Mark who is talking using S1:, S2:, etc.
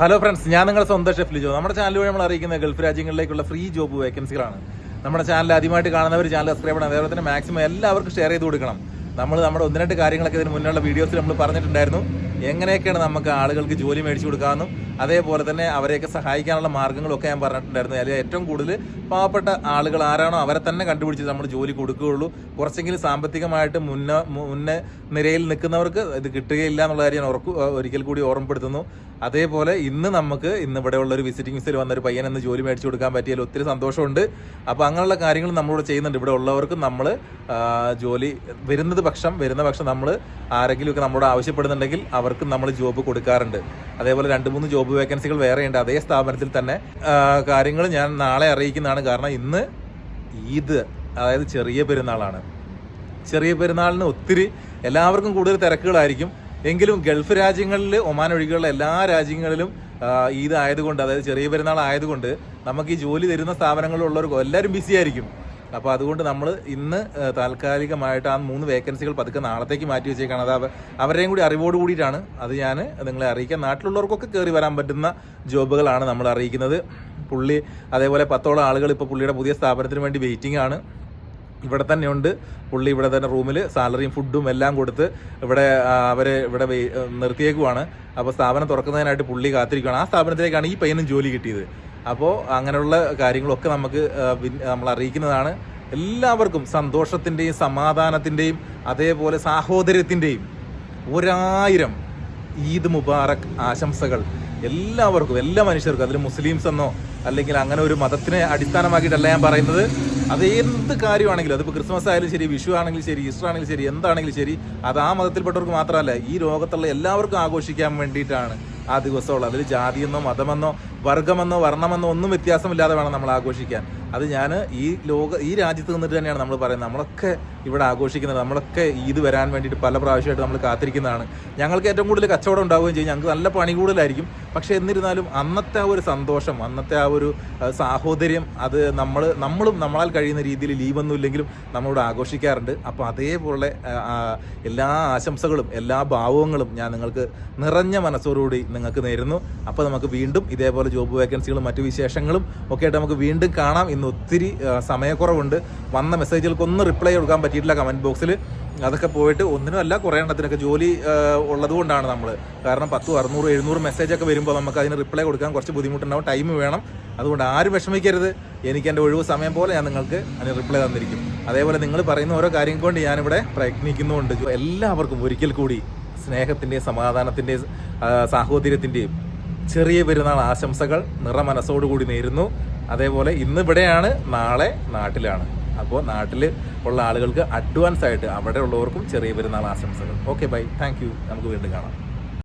S1: Hello friends ഞാൻ നിങ്ങളുടെ സ്വന്തം ഷെഫ് ലിജോ. നമ്മുടെ ചാനൽ വഴി നമ്മൾ അറിയിക്കുന്ന ഗൾഫ് രാജ്യങ്ങളിലേക്കുള്ള ഫ്രീ ജോബ് വേക്കൻസികളാണ് നമ്മുടെ ചാനൽ ആദ്യമായിട്ട് കാണുന്നവർ ചാനൽ സബ്സ്ക്രൈബ് ചെയ്യണം. അതേപോലെ തന്നെ മാക്സിമം എല്ലാവർക്കും ഷെയർ ചെയ്ത് കൊടുക്കണം. നമ്മൾ നമ്മുടെ ഒന്ന് രണ്ട് കാര്യങ്ങളൊക്കെ ഇതിന് മുന്നുള്ള വീഡിയോസിൽ നമ്മൾ പറഞ്ഞിട്ടുണ്ടായിരുന്നു. എങ്ങനെയൊക്കെയാണ് നമുക്ക് ആളുകൾക്ക് ജോലി മേടിച്ചു കൊടുക്കാമെന്നും അതേപോലെ തന്നെ അവരെയൊക്കെ സഹായിക്കാനുള്ള മാർഗങ്ങളൊക്കെ ഞാൻ പറഞ്ഞിട്ടുണ്ടായിരുന്നു. അതിൽ ഏറ്റവും കൂടുതൽ പാവപ്പെട്ട ആളുകൾ ആരാണോ അവരെ തന്നെ കണ്ടുപിടിച്ച് നമ്മൾ ജോലി കൊടുക്കുകയുള്ളൂ. കുറച്ചെങ്കിലും സാമ്പത്തികമായിട്ട് മുന്ന മുന്നേ നിരയിൽ നിൽക്കുന്നവർക്ക് ഇത് കിട്ടുകയില്ല എന്നുള്ള കാര്യം ഞാൻ ഒരിക്കൽ കൂടി ഓർമ്മപ്പെടുത്തുന്നു. അതേപോലെ ഇന്ന് നമുക്ക് ഇന്ന് ഇവിടെ ഉള്ളൊരു വിസിറ്റിംഗ് വിസിൽ വന്നൊരു പയ്യൻ എന്ന് ജോലി മേടിച്ചു കൊടുക്കാൻ പറ്റിയാൽ ഒത്തിരി സന്തോഷമുണ്ട്. അപ്പോൾ അങ്ങനെയുള്ള കാര്യങ്ങൾ നമ്മളിവിടെ ചെയ്യുന്നുണ്ട്. ഇവിടെ ഉള്ളവർക്ക് നമ്മൾ ജോലി വരുന്നത് പക്ഷം വരുന്ന പക്ഷം നമ്മൾ ആരെങ്കിലുമൊക്കെ നമ്മളോട് ആവശ്യപ്പെടുന്നുണ്ടെങ്കിൽ അവർക്ക് നമ്മൾ ജോബ് കൊടുക്കാറുണ്ട്. അതേപോലെ രണ്ട് മൂന്ന് ജോബ് വേക്കൻസികൾ വേറെയുണ്ട് അതേ സ്ഥാപനത്തിൽ തന്നെ കാര്യങ്ങൾ ഞാൻ നാളെ അറിയിക്കുന്നതാണ്. കാരണം ഇന്ന് ഈദ് അതായത് ചെറിയ പെരുന്നാളാണ്. ചെറിയ പെരുന്നാളിന് ഒത്തിരി എല്ലാവർക്കും കൂടുതൽ തിരക്കുകളായിരിക്കും. എങ്കിലും ഗൾഫ് രാജ്യങ്ങളിൽ ഒമാൻ ഒഴികെയുള്ള എല്ലാ രാജ്യങ്ങളിലും ഈദ് ആയതുകൊണ്ട് അതായത് ചെറിയ പെരുന്നാൾ ആയതുകൊണ്ട് നമുക്ക് ഈ ജോലി തരുന്ന സ്ഥാപനങ്ങളിലുള്ളവർക്ക് എല്ലാവരും ബിസി ആയിരിക്കും. അപ്പോൾ അതുകൊണ്ട് നമ്മൾ ഇന്ന് താൽക്കാലികമായിട്ട് ആ മൂന്ന് വേക്കൻസികൾ പതുക്കെ നാളത്തേക്ക് മാറ്റി വെച്ചേക്കാണ്. അത് അവരെയും കൂടി അറിവോട് കൂടിയിട്ടാണ് അത് ഞാൻ നിങ്ങളെ അറിയിക്കാം നാട്ടിലുള്ളവർക്കൊക്കെ കയറി വരാൻ പറ്റുന്ന ജോബുകളാണ് നമ്മൾ അറിയിക്കുന്നത്. പുള്ളി അതേപോലെ പത്തോളം ആളുകൾ ഇപ്പോൾ പുള്ളിയുടെ പുതിയ സ്ഥാപനത്തിന് വേണ്ടി വെയിറ്റിംഗ് ആണ്. ഇവിടെ തന്നെ ഉണ്ട്. പുള്ളി ഇവിടെ തന്നെ റൂമിൽ സാലറിയും ഫുഡും എല്ലാം കൊടുത്ത് ഇവിടെ അവർ ഇവിടെ നിർത്തിയേക്കുവാണ്. അപ്പോൾ സ്ഥാപനം തുറക്കുന്നതിനായിട്ട് പുള്ളി കാത്തിരിക്കുകയാണ് ആ സ്ഥാപനത്തിലേക്കാണ് ഈ പയ്യനും ജോലി കിട്ടിയത്. അപ്പോൾ അങ്ങനെയുള്ള കാര്യങ്ങളൊക്കെ നമുക്ക് നമ്മൾ അറിയിക്കുന്നതാണ്. എല്ലാവർക്കും സന്തോഷത്തിന്റെയും സമാധാനത്തിന്റെയും അതേപോലെ സാഹോദര്യത്തിന്റെയും ഒരായിരം ഈദ് മുബാറക് ആശംസകൾ എല്ലാവർക്കും എല്ലാ മനുഷ്യർക്കും അതിൽ മുസ്ലിംസ് എന്നോ അല്ലെങ്കിൽ അങ്ങനെ ഒരു മതത്തിനെ അടിസ്ഥാനമാക്കിയിട്ടല്ല ഞാൻ പറയുന്നത്. അത് എന്ത് കാര്യമാണെങ്കിലും അതിപ്പോൾ ക്രിസ്മസ് ആയാലും ശരി വിഷു ആണെങ്കിലും ശരി ഈസ്റ്റർ ആണെങ്കിലും ശരി എന്താണെങ്കിലും ശരി അത് ആ മതത്തിൽപ്പെട്ടവർക്ക് മാത്രമല്ല ഈ ലോകത്തുള്ള എല്ലാവർക്കും ആഘോഷിക്കാൻ വേണ്ടിയിട്ടാണ് ആ ദിവസമുള്ളൂ. അതിൽ ജാതിയെന്നോ മതമെന്നോ വർഗമെന്നോ വർണമെന്നോ ഒന്നും വ്യത്യാസമില്ലാതെ വേണം നമ്മൾ ആഘോഷിക്കാൻ. അത് ഞാൻ ഈ ലോക ഈ രാജ്യത്ത് നിന്നിട്ട് തന്നെയാണ് നമ്മൾ പറയുന്നത്. നമ്മളൊക്കെ ഇവിടെ ആഘോഷിക്കുന്നത് നമ്മളൊക്കെ ഈദ് വരാൻ വേണ്ടിയിട്ട് പല പ്രാവശ്യമായിട്ട് നമ്മൾ കാത്തിരിക്കുന്നതാണ്. ഞങ്ങൾക്ക് ഏറ്റവും കൂടുതൽ കച്ചവടം ഉണ്ടാവുകയും ചെയ്യും. ഞങ്ങൾക്ക് നല്ല പണി കൂടുതലായിരിക്കും. പക്ഷേ എന്നിരുന്നാലും അന്നത്തെ ആ ഒരു സന്തോഷം അന്നത്തെ ആ ഒരു സാഹോദര്യം അത് നമ്മൾ നമ്മളും നമ്മളാൽ കഴിയുന്ന രീതിയിൽ ലീവൊന്നും ഇല്ലെങ്കിലും നമ്മളോട് ആഘോഷിക്കാറുണ്ട്. അപ്പോൾ അതേപോലെ എല്ലാ ആശംസകളും എല്ലാ ഭാവങ്ങളും ഞാൻ നിങ്ങൾക്ക് നിറഞ്ഞ മനസ്സോടുകൂടി നിങ്ങൾക്ക് നേരുന്നു. അപ്പോൾ നമുക്ക് വീണ്ടും ഇതേപോലെ ജോബ് വേക്കൻസികളും മറ്റു വിശേഷങ്ങളും ഒക്കെ ആയിട്ട് നമുക്ക് വീണ്ടും കാണാം. ഇന്ന് ഒത്തിരി സമയക്കുറവുണ്ട്. വന്ന മെസ്സേജുകൾക്കൊന്നും റിപ്ലൈ കൊടുക്കാൻ പറ്റിയിട്ടില്ല കമന്റ് ബോക്സിൽ അതൊക്കെ പോയിട്ട് ഒന്നിനും അല്ല കുറേ എണ്ണത്തിനൊക്കെ ജോലി ഉള്ളതുകൊണ്ടാണ് നമ്മൾ കാരണം പത്തും അറുന്നൂറ് എഴുന്നൂറ് മെസ്സേജൊക്കെ വരുമ്പോൾ നമുക്ക് അതിന് റിപ്ലൈ കൊടുക്കാൻ കുറച്ച് ബുദ്ധിമുട്ടുണ്ടാവും ടൈം വേണം. അതുകൊണ്ട് ആരും വിഷമിക്കരുത്. എനിക്ക് എന്റെ ഒഴിവ് സമയം പോലെ ഞാൻ നിങ്ങൾക്ക് അതിന് റിപ്ലൈ തന്നിരിക്കും. അതേപോലെ നിങ്ങൾ പറയുന്ന ഓരോ കാര്യം കൊണ്ട് ഞാനിവിടെ പ്രയത്നിക്കുന്നുമുണ്ട് എല്ലാവർക്കും ഒരിക്കൽ കൂടി സ്നേഹത്തിന്റെയും സമാധാനത്തിന്റെയും സാഹോദര്യത്തിന്റെയും ചെറിയ പെരുന്നാൾ ആശംസകൾ നിറ മനസ്സോടുകൂടി നേരുന്നു. അതേപോലെ ഇന്നിവിടെയാണ് നാളെ നാട്ടിലാണ്. അപ്പോൾ നാട്ടിൽ ഉള്ള ആളുകൾക്ക് അഡ്വാൻസ് ആയിട്ട് അവിടെ ഉള്ളവർക്കും ചെറിയ പെരുന്നാൾ ആശംസകൾ. ഓക്കെ ബൈ താങ്ക് നമുക്ക് വീണ്ടും കാണാം.